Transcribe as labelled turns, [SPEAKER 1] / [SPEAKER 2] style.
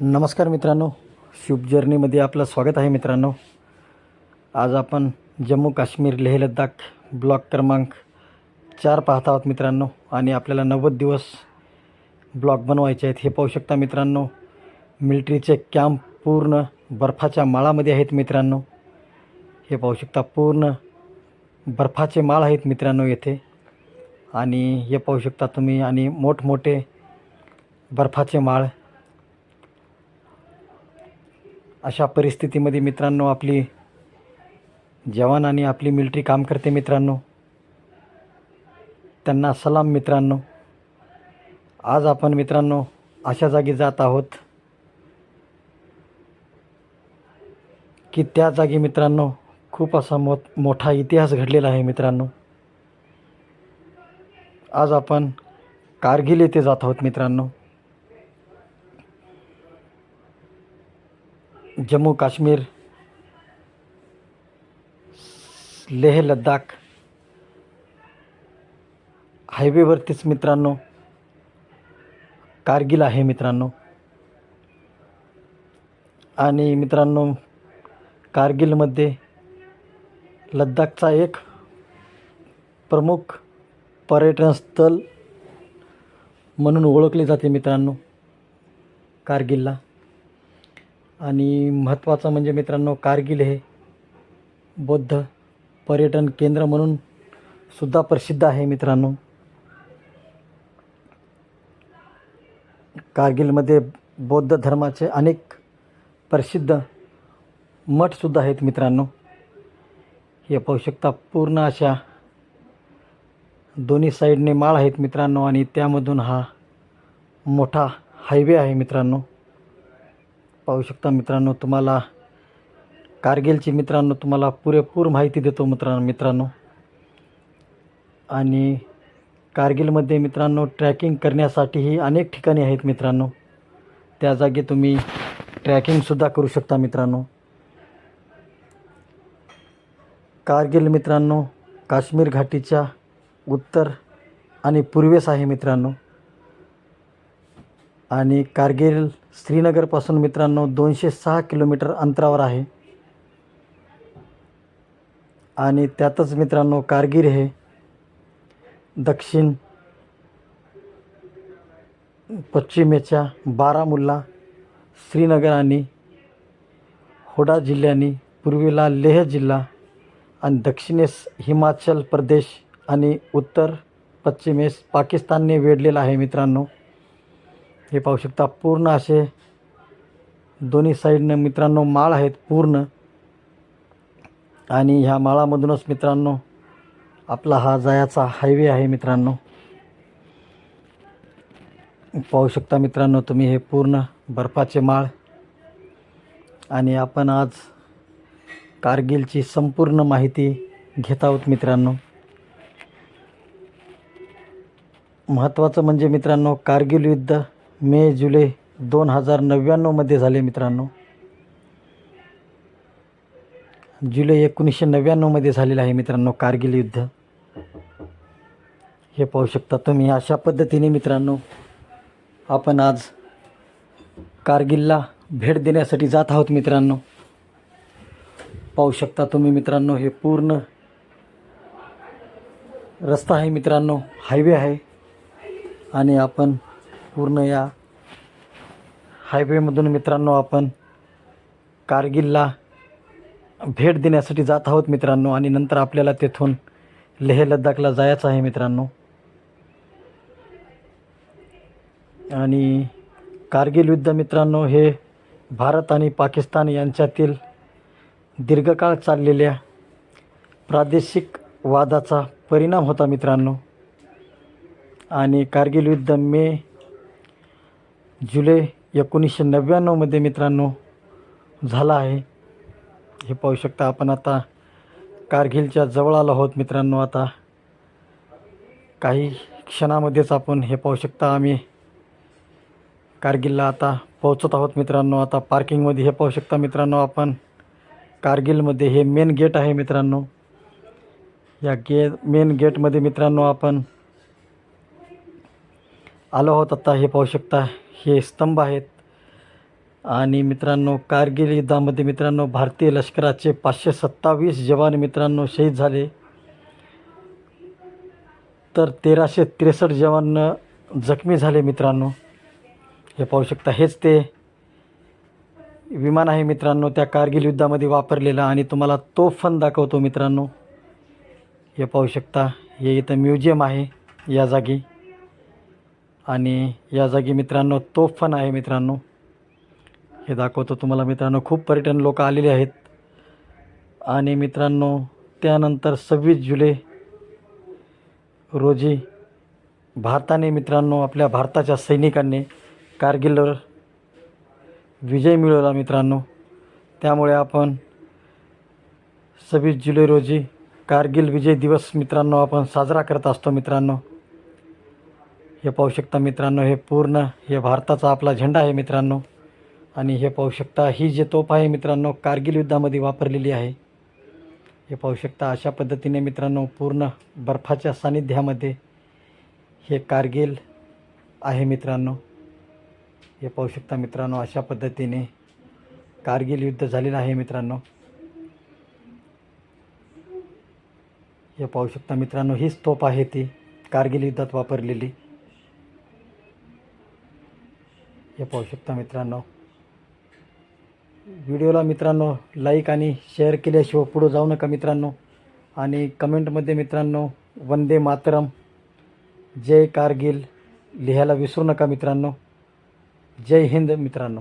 [SPEAKER 1] नमस्कार मित्रांनो. शुभ जर्नीमध्ये आपलं स्वागत आहे मित्रांनो. आज आपण जम्मू काश्मीर लेह लद्दाख ब्लॉक क्रमांक चार पाहत आहोत मित्रांनो. आणि आपल्याला नव्वद दिवस ब्लॉक बनवायचे आहेत हे पाहू शकता मित्रांनो. मिलिटरीचे कॅम्प पूर्ण बर्फाच्या माळामध्ये आहेत मित्रांनो. हे पाहू शकता पूर्ण बर्फाचे माळ आहेत मित्रांनो येथे. आणि हे पाहू शकता तुम्ही आणि मोठमोठे बर्फाचे माळ अशा परिस्थितीमध्ये मित्रांनो आपली जवान आणि आपली मिलिटरी काम करते मित्रांनो. त्यांना सलाम मित्रांनो. आज आपण मित्रांनो अशा जागी जात आहोत की त्या जागी मित्रांनो खूप असा मो मोठा इतिहास घडलेला आहे मित्रांनो. आज आपण कारगिल येथे जात आहोत मित्रांनो. जम्मू काश्मीर लेह लद्दाख हायवेवरतीच मित्रांनो कारगिल आहे मित्रांनो. आणि मित्रांनो कारगिलमध्ये लद्दाखचा एक प्रमुख पर्यटन स्थळ म्हणून ओळखले जाते मित्रांनो कारगिलला. आणि महत्त्वाचं म्हणजे मित्रांनो कारगिल हे बौद्ध पर्यटन केंद्र म्हणून सुद्धा प्रसिद्ध आहे मित्रांनो. कारगिलमध्ये बौद्ध धर्माचे अनेक प्रसिद्ध मठसुद्धा आहेत मित्रांनो. हे पाहू शकता पूर्ण अशा दोन्ही साईडने माळ आहेत मित्रांनो आणि त्यामधून हा मोठा हायवे आहे मित्रांनो. पाहू शकता मित्रांनो तुम्हाला कारगिलची मित्रांनो तुम्हाला पुरेपूर माहिती देतो मित्रांनो मित्रांनो. आणि कारगिलमध्ये मित्रांनो ट्रॅकिंग करण्यासाठीही अनेक ठिकाणी आहेत मित्रांनो. त्या जागी तुम्ही ट्रॅकिंगसुद्धा करू शकता मित्रांनो. कारगिल मित्रांनो काश्मीर घाटीच्या उत्तर आणि पूर्वेस आहे मित्रांनो. आणि कारगिल श्रीनगरपासून मित्रांनो दोनशे सहा किलोमीटर अंतरावर आहे. आणि त्यातच मित्रांनो कारगिल हे दक्षिण पश्चिमेच्या बारामुल्ला श्रीनगर आणि होडा जिल्ह्यांनी पूर्वेला लेह जिल्हा आणि दक्षिणेस हिमाचल प्रदेश आणि उत्तर पश्चिमेस पाकिस्तानने वेढलेला आहे मित्रांनो. हे पाहू शकता पूर्ण असे दोन्ही साईडनं मित्रांनो माळ आहेत पूर्ण. आणि ह्या माळामधूनच मित्रांनो आपला हा जायाचा हायवे आहे मित्रांनो. पाहू शकता मित्रांनो तुम्ही हे पूर्ण बर्फाचे माळ. आणि आपण आज कारगिलची संपूर्ण माहिती घेत आहोत मित्रांनो. महत्त्वाचं म्हणजे मित्रांनो कारगिल युद्ध मे जुलै दोन हजार नव्याण्णवमध्ये झाले मित्रांनो. जुलै एकोणीसशे नव्याण्णवमध्ये झालेलं आहे मित्रांनो कारगिल युद्ध. हे पाहू शकता तुम्ही. अशा पद्धतीने मित्रांनो आपण आज कारगिलला भेट देण्यासाठी जात आहोत मित्रांनो. पाहू शकता तुम्ही मित्रांनो हे पूर्ण रस्ता आहे मित्रांनो. हायवे आहे. आणि आपण पूर्ण या हायवेमधून मित्रांनो आपण कारगिलला भेट देण्यासाठी जात आहोत मित्रांनो आणि नंतर आपल्याला तेथून लेह लद्दाखला जायचं आहे मित्रांनो. आणि कारगिल युद्ध मित्रांनो हे भारत आणि पाकिस्तान यांच्यातील दीर्घकाळ चाललेल्या प्रादेशिक वादाचा परिणाम होता मित्रांनो. आणि कारगिल युद्ध मे जुलै एकोणीसशे नव्याण्णवमध्ये मित्रांनो झाला आहे. हे पाहू शकता आपण आता. कारगिलच्या जवळ आलो आहोत मित्रांनो आता. काही क्षणामध्येच आपण हे पाहू शकता आम्ही. कारगिलला आता पोहोचत आहोत मित्रांनो. आता पार्किंगमध्ये हे पाहू शकता मित्रांनो आपण. कारगिलमध्ये हे मेन गेट आहे मित्रांनो. या गे मेन गेटमध्ये मित्रांनो आपण आलो आहोत आत्ता हे पाहू शकता. हे स्तंभ आहेत. आणि मित्रांनो कारगिल युद्धामध्ये मित्रांनो भारतीय लष्कराचे पाचशे सत्तावीस जवान मित्रांनो शहीद झाले. तर तेराशे त्रेसष्ट जवान जखमी झाले मित्रांनो. हे पाहू शकता हेच ते विमान आहे मित्रांनो त्या कारगिल युद्धामध्ये वापरलेलं. आणि तुम्हाला तो फन दाखवतो मित्रांनो. हे पाहू शकता हे इथं म्युझियम आहे या जागी. आणि या जागी मित्रांनो तोफ पण आहे मित्रांनो. हे दाखवतो तुम्हाला मित्रांनो खूप पर्यटन लोक आलेले आहेत. आणि मित्रांनो त्यानंतर सव्वीस जुलै रोजी भारताने मित्रांनो आपल्या भारताच्या सैनिकांनी कारगिलवर विजय मिळवला मित्रांनो. त्यामुळे आपण सव्वीस जुलै रोजी कारगिल विजय दिवस मित्रांनो आपण साजरा करत असतो मित्रांनो. हे पाहू शकता मित्रांनो हे पूर्ण हे भारताचा आपला झेंडा आहे मित्रांनो. आणि हे पाहू शकता ही जी तोफ आहे मित्रांनो कारगिल युद्धामध्ये वापरलेली आहे. हे पाहू शकता अशा पद्धतीने मित्रांनो पूर्ण बर्फाच्या सानिध्यामध्ये हे कारगिल आहे मित्रांनो. हे पाहू शकता मित्रांनो अशा पद्धतीने कारगिल युद्ध झालेलं आहे मित्रांनो. हे पाहू शकता मित्रांनो हीच तोफ आहे ती कारगिल युद्धात वापरलेली. हे पाहू शकता मित्रांनो. व्हिडिओला मित्रांनो लाईक आणि शेअर केल्याशिवाय पुढं जाऊ नका मित्रांनो. आणि कमेंटमध्ये मित्रांनो वंदे मातरम जय कारगिल लिहायला विसरू नका मित्रांनो. जय हिंद मित्रांनो.